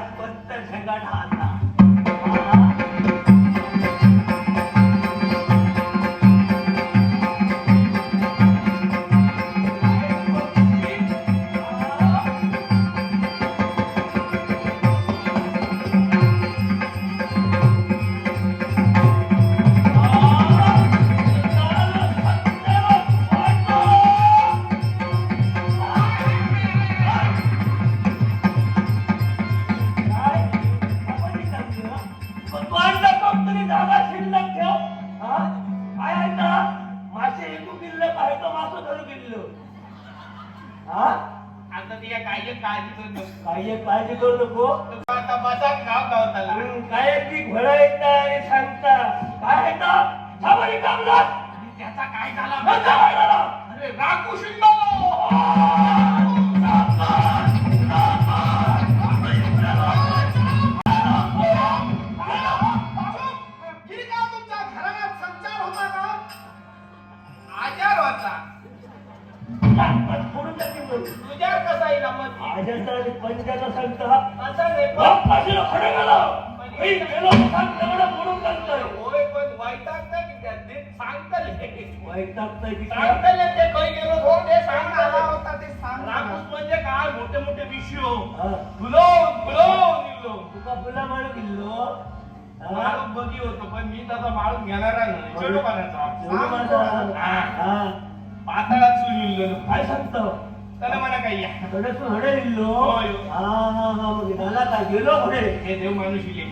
पुन्हा बघतोय बघूया तरी आज बसता ढगाट आता आता ती काय काळजी करू नको. काय काळजी करू नको. तू आता बसा गाव गावताला हम्म, काय ती घोडा येत आणि सांगता. काय येतं आणि त्याचा काय झाला. अरे राखू शिंदो अजंता आणि पंजाला सांगता असं नाही पण- बाप पाशीला खडे गेलो मी गेलो सांग तेवढं फोडून टाकतोय. होय पण वैतागतं की त्यात ते सांगतले. वैतागतंय की काय? सांगतले ते काही गेलो हो ते सांग आला सांगतले होता ते सांग राखूस म्हणजे काय? मोठे मोठे विषय हा. फुलो फुलो निघलो. तुका फुला मारू किल्लो? माळून बघी होतो पण मी तसा माळून घेणारा नाही छोटो पाण्याचा एवढं माझं-. पातळात सुनिल काय सांगतो? हडे. हा हा हा मग झाला का गेलो पुढे हे देव माणूस इले.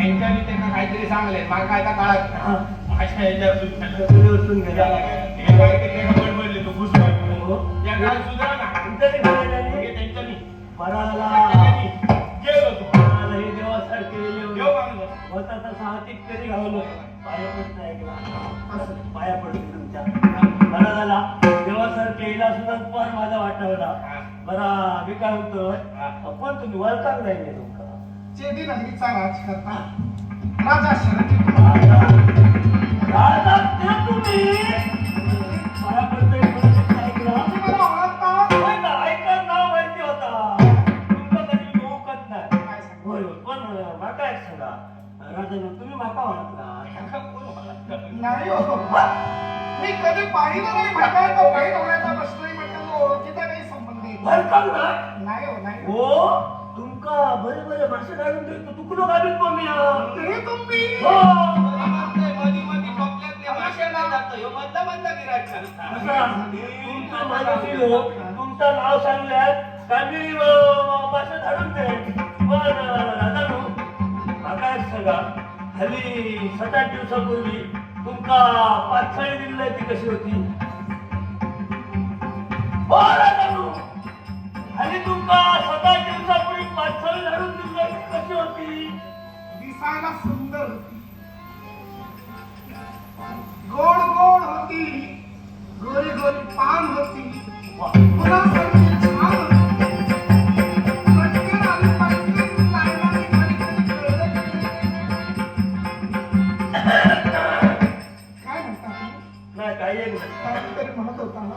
यांच्या मी त्यांना काहीतरी सांगले. मला काय त्या काळात हा. माझ्या सगळे उचलून गेला हे काय ते तो घुस हो. या सुधारा ना. हे त्यांच्यानी मराला. त्यांच्यानी गेलो तो. मराला हे देवासारखे देव देव माणूस. होता तसा हातीत तरी घावलं पाया पडत ऐकला. पाया पडतो वाटावला बरा मी काय म्हणतोय पण तुम्ही वळताच नाही तुमका चेदी नगरीचा राज तुम्ही? मला मी माका तुम्ही माका ओळखला नाही हो. मी कधी पाहिलं नाही म्हटलं तो बहीण होण्याचा प्रश्न ओळखीचा काही संबंध येत नाही. वळताच नाही नाही हो नाही. हो. हो तुमका बरे बरे भाषण काढून देतो तू कुठं गावीत मम्मी ते तुम्ही हो. मासे असं तुमचं माणूस लोक तुमचं नाव सांगल्यात का मी अं, भाषण काढून दे. पण अं, राजानो माका एक सांगा. हल्ली सात आठ दिवसापूर्वी तुमका पाचसाळी दिली ती कशी होती? हो राजानो हल्ली तुमका सात आठ दिवसापूर्वी पाचसाळी झाडून दिवसाची ती कशी होती? दिसायला सुंदर होती. नाही काही एक नाही. काहीतरी म्हणत होता ना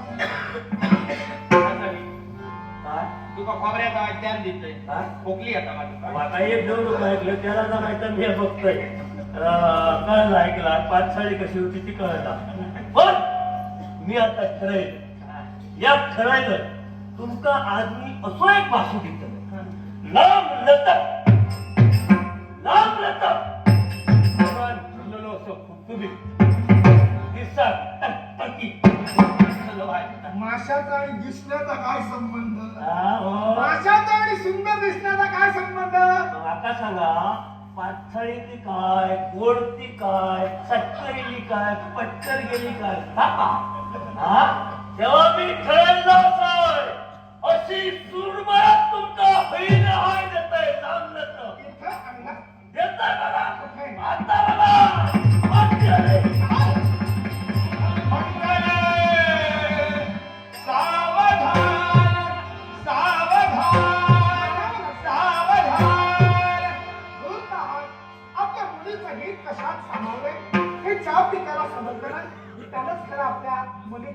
काय? तुका खोबऱ्याचा अध्यान देतोय काय? खोकली आता माझी. आता एक दोन रुपये ऐकलं त्याला जर माहिती मी हे बघतोय. अं, कळलं ऐकला. पाच साडी कशी होती ती कळला. पण मी आता ठरवलं. या ठरायलं तुमका आज मी असो एक वासू देतो लांब लचक. लांब लचक. पण फुललेलो असं खुबखुबीत दिसा टकटकी असलं पाहिजे. माशाचा आणि दिसण्याचा काय संबंध? हा. माशाचा आणि सुंदर दिसण्याचा काय संबंध? आता सांगा पाथळीची काय गोडती काय सटकरीली काय पटकर गेली काय? हा? तेव्हा मी ठरवलं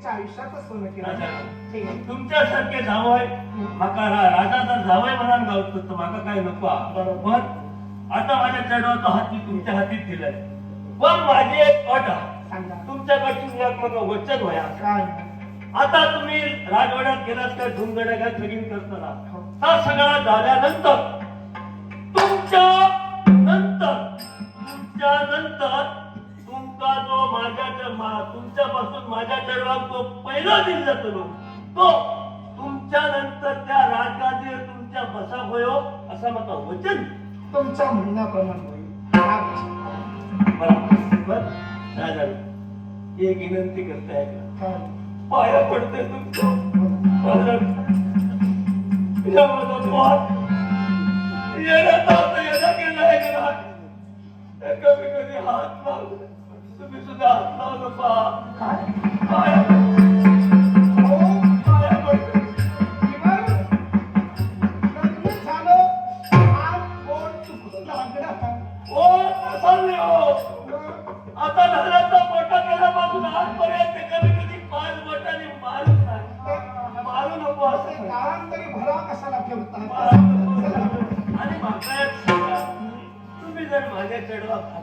सोनं केलं. आहे. तुमच्यासारखे जावय म्हाका रा- राजा जर जावय म्हणान गावतो तर म्हाका काय नको हा. बरोबर. आता माझ्या चढवाचा हाती तुमच्या हातीत दिलाय. पण माझी एक अट सांगा. तुमच्याकडून एक मग वचन व्हाया. आता तुम्ही राजवाड्यात गेलात तर धुमगड्या लगीन करताना. हा सगळा झाल्यानंतर तुमच्या नंतर तुमच्या नंतर तुमच्यापासून माझ्या चढवाक जो पहिला दिन जातलो तो तुमच्या नंतर त्या राजगादीवर तुमच्या बसा होयो असं मला वचन. तुमच्या म्हणण्याप्रमाणे होईल. एक विनंती करताय का काय? पाया पडते तुमच्या कारण या माझा पाप येण्याचा आता येणं केलं आहे की? नाही? हे कधी कधी हात लावले तुम्ही सुद्धा हात लावलं पहा काय? पाया अहो,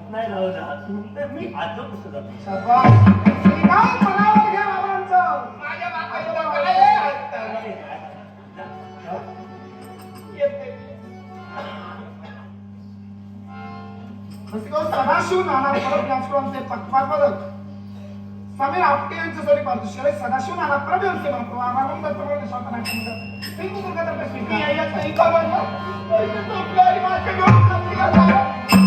चढवा हात नाही लावला तर मी आजो कसं जातो शाबास. श्रीकांत मनावर घ्या बाबांचं. माझ्या बापाचं काय आहे? येते. बसको सदाशिव नाना परब यांचे आमचे समीर आपटे यांच्यासाठी पारितोषिक सदाशिव नाना परब यांचे म्हणतो आनंद प्रमाणे स्वतः नाट्य सिंधुदुर्गात आपल्या स्वीकार मी याच्यात काही खबर नाही. तो प्यारी माझ्या डोक्यात निघाला.